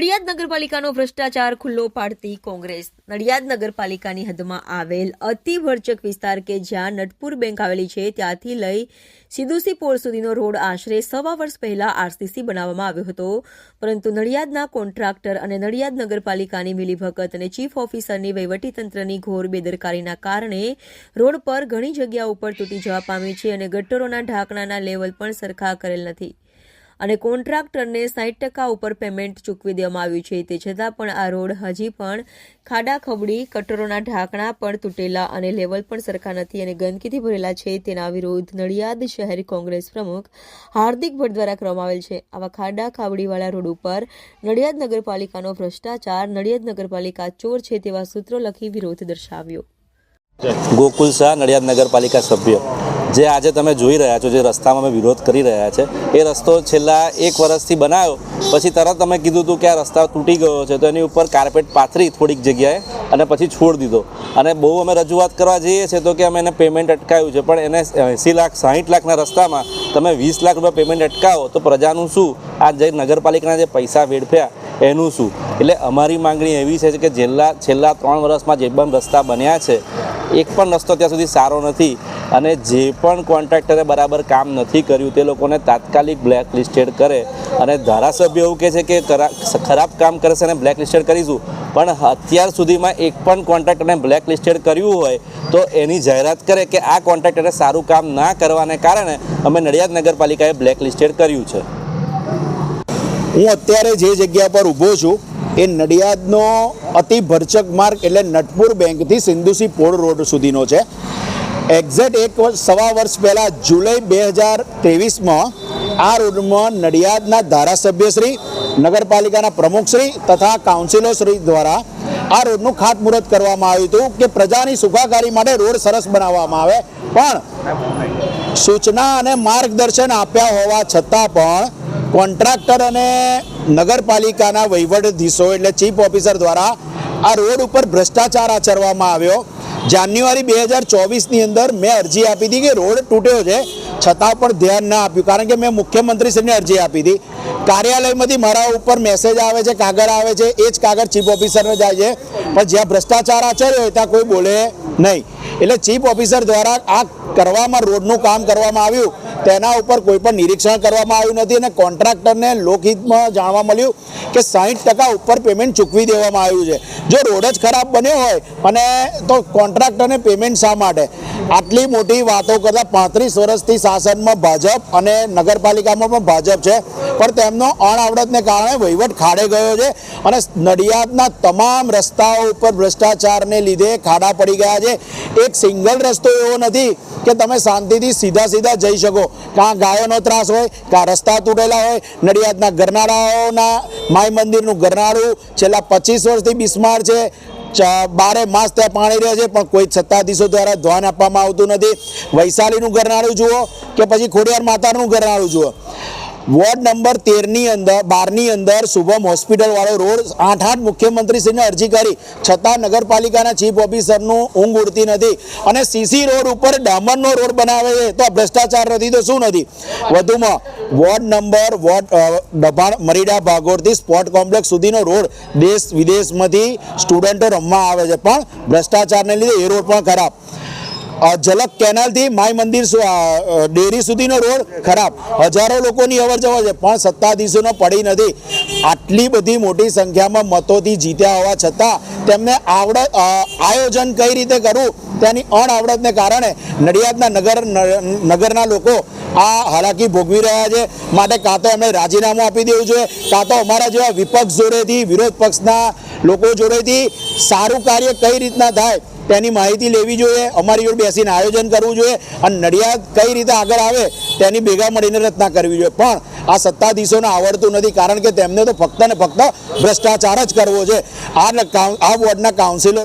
નડિયાદ નગરપાલિકાનો ભ્રષ્ટાચાર ખુલ્લો પાડતી કોંગ્રેસ. નડિયાદ નગરપાલિકાની હદમાં આવેલ અતિ ભરચક વિસ્તાર કે જ્યાં નટપુર બેંક આવેલી છે, ત્યાંથી લઈ સિદુસી પોળ સુધીનો રોડ આશરે સવા વર્ષ પહેલા આરસીસી બનાવવામાં આવ્યો હતો. પરંતુ નડિયાદના કોન્ટ્રાક્ટર અને નડિયાદ નગરપાલિકાની મિલીભગત અને ચીફ ઓફિસરની વહીવટીતંત્રની ઘોર બેદરકારીના કારણે રોડ પર ઘણી જગ્યા ઉપર તૂટી જવા પામી છે અને ગટરોના ઢાંકણાના લેવલ પણ સરખા કરેલ નથી. અને કોન્ટ્રાક્ટરને સાઠ ટકા ઉપર પેમેન્ટ ચૂકવી દેવામાં આવ્યું છે. તે છતાં પણ આ રોડ હજી પણ ખાડા, ખબડી, કટરોના ઢાંકણા પણ તૂટેલા અને લેવલ પણ સરખા નથી અને ગંદકીથી ભરેલા છે. તેના વિરોધ નડિયાદ શહેર કોંગ્રેસ પ્રમુખ હાર્દિક ભટ્ટ દ્વારા કરવામાં આવેલ છે. આવા ખાડા, ખાબડીવાળા રોડ ઉપર નડિયાદ નગરપાલિકાનો ભ્રષ્ટાચાર, નડિયાદ નગરપાલિકા ચોર છે તેવા સૂત્રો લખી વિરોધ દર્શાવ્યો. ગોકુલ શાહ, નડિયાદ નગરપાલિકા સભ્ય. જે આજે તમે જોઈ રહ્યા છો, જે રસ્તામાં અમે વિરોધ કરી રહ્યા છે, એ રસ્તો છેલ્લા એક વર્ષથી બનાવ્યો પછી તરત અમે કીધું હતું કે આ રસ્તા તૂટી ગયો છે, તો એની ઉપર કાર્પેટ પાથરી થોડીક જગ્યાએ અને પછી છોડ દીધો. અને બહુ અમે રજૂઆત કરવા જઈએ છીએ તો કે અમે એને પેમેન્ટ અટકાવ્યું છે, પણ એને એંસી લાખ, સાહીઠ લાખના રસ્તામાં તમે વીસ લાખ રૂપિયા પેમેન્ટ અટકાવો, તો પ્રજાનું શું? આ જે નગરપાલિકાના જે પૈસા વેડફ્યા, એનું શું? એટલે અમારી માંગણી એવી છે કે છેલ્લા છેલ્લા ત્રણ વર્ષમાં જે પણ રસ્તા બન્યા છે, એક પણ રસ્તો ત્યાં સુધી સારો નથી. અને જે પણ કોન્ટ્રાક્ટરે બરાબર કામ નથી કર્યું, તે લોકોને તાત્કાલિક બ્લેક લિસ્ટેડ કરે. અને ધારાસભ્ય એવું કહે છે કે ખરાબ કામ કરશે અને બ્લેક લિસ્ટેડ કરીશું. પણ અત્યાર સુધીમાં એક પણ કોન્ટ્રાક્ટરને બ્લેક લિસ્ટેડ કર્યું હોય, તો એની જાહેરાત કરે કે આ કોન્ટ્રાક્ટરે સારું કામ ના કરવાને કારણે અમે નડિયાદ નગરપાલિકાએ બ્લેક લિસ્ટેડ કર્યું છે. હું અત્યારે જે જગ્યા પર ઊભો છું, એ નડિયાદનો અતિ ભરચક માર્ગ એટલે નટપુર બેંકથી સિંધુસી પોળ રોડ સુધીનો છે. એક્ઝેક્ટ એક સવા વર્ષ પહેલાં જુલાઈ બે હજાર ત્રેવીસમાં આ રોડમાં નડિયાદના ધારાસભ્યશ્રી, નગરપાલિકાના પ્રમુખશ્રી તથા કાઉન્સિલરશ્રી દ્વારા આ રોડનું ખાતમુહૂર્ત કરવામાં આવ્યું હતું કે પ્રજાની સુખાકારી માટે રોડ સરસ બનાવવામાં આવે. પણ સૂચના અને માર્ગદર્શન આપ્યા હોવા છતાં પણ કોન્ટ્રાક્ટર અને નગરપાલિકાના વહીવટધીશો એટલે ચીફ ઓફિસર દ્વારા આ રોડ ઉપર ભ્રષ્ટાચાર આચરવામાં આવ્યો. જાન્યુઆરી બે હજાર ચોવીસની અંદર મેં અરજી આપી હતી કે રોડ તૂટ્યો છે, છતાં પણ ધ્યાન ના આપ્યું. કારણ કે મેં મુખ્યમંત્રીશ્રીને અરજી આપી હતી. કાર્યાલયમાંથી મારા ઉપર મેસેજ આવે છે, કાગળ આવે છે, એ જ કાગળ ચીફ ઓફિસરને જાય છે. પણ જ્યાં ભ્રષ્ટાચાર આચર્યો હોય, ત્યાં કોઈ બોલે નહીં. એટલે ચીફ ઓફિસર દ્વારા આ કરવામાં, રોડનું કામ કરવામાં આવ્યું. તેના ઉપર કોઈ પણ નિરીક્ષણ કરવામાં આવ્યું નથી અને કોન્ટ્રાક્ટરને લોકહિતમાં જાણવા મળ્યું કે સાહીઠ ટકા ઉપર પેમેન્ટ ચૂકવી દેવામાં આવ્યું છે. જો રોડ જ ખરાબ બન્યો હોય અને તો કોન્ટ્રાક્ટરને પેમેન્ટ શા માટે? આટલી મોટી વાતો કરતાં પાંત્રીસ વર્ષથી શાસનમાં ભાજપ અને નગરપાલિકામાં પણ ભાજપ છે. પણ તેમનો અણઆવડતને કારણે વહીવટ ખાડે ગયો છે અને નડિયાદના તમામ રસ્તાઓ ઉપર ભ્રષ્ટાચારને લીધે ખાડા પડી ગયા છે. એક સિંગલ રસ્તો એવો નથી કે તમે શાંતિથી સીધા સીધા જઈ શકો. કાં ગાયોનો ત્રાસ હોય, કાં રસ્તા તૂટેલા હોય. નડિયાદના ગરનાળાઓના માય મંદિરનું ગરનાળું છેલ્લા પચીસ વર્ષથી બિસ્માર છે. બારે માસ ત્યાં પાણી રહે છે, પણ કોઈ સત્તાધીશો દ્વારા ધ્યાન આપવામાં આવતું નથી. વૈશાલીનું ઘરનાળું જુઓ કે પછી ખોડિયાર માતાનું ઘરનાળું જુઓ. વોર્ડ નંબર તેરની અંદર બારની અંદર શુભમ હોસ્પિટલવાળો રોડ આઠ આઠ મુખ્યમંત્રીશ્રીને અરજી કરી. છતાં નગરપાલિકાના ચીફ ઓફિસરનું ઊંઘ ઉડતી નથી અને સીસી રોડ ઉપર ડામરનો રોડ બનાવે છે. તો ભ્રષ્ટાચાર નથી તો શું નથી? વધુમાં વોર્ડ નંબર વોર્ડ અ, મરીડા ભાગોળથી સ્પોર્ટ કોમ્પ્લેક્સ સુધીનો રોડ દેશ વિદેશમાંથી સ્ટુડન્ટો રમવા આવે છે. પણ ભ્રષ્ટાચારને લીધે એ રોડ પણ ખરાબ. ઝલક કેનાલથી માય મંદિર ડેરી સુધીનો રોડ ખરાબ. હજારો લોકોની અવર જવર છે, પણ સત્તાધીશોનો પડી નથી. આટલી બધી મોટી સંખ્યામાં મતોથી જીત્યા હોવા છતાં તેમને આવડત આયોજન કઈ રીતે કરવું તેની અણઆવડતને કારણે નડિયાદના નગર નગરના લોકો આ હાલાકી ભોગવી રહ્યા છે. માટે કાં તો એમણે રાજીનામું આપી દેવું જોઈએ, કાં તો અમારા જેવા વિપક્ષ જોડેથી, વિરોધ પક્ષના લોકો જોડેથી સારું કાર્ય કઈ રીતના થાય તેની માહિતી લેવી જોઈએ, અમારી જોડે બેસીને આયોજન કરવું જોઈએ અને નડિયાદ કઈ રીતે આગળ આવે તેની ભેગા મળીને રચના કરવી જોઈએ. પણ આ સત્તાધીશોને આવડતું નથી, કારણ કે તેમને તો ફક્ત ને ફક્ત ભ્રષ્ટાચાર જ કરવો છે. આ આ વોર્ડના કાઉન્સિલર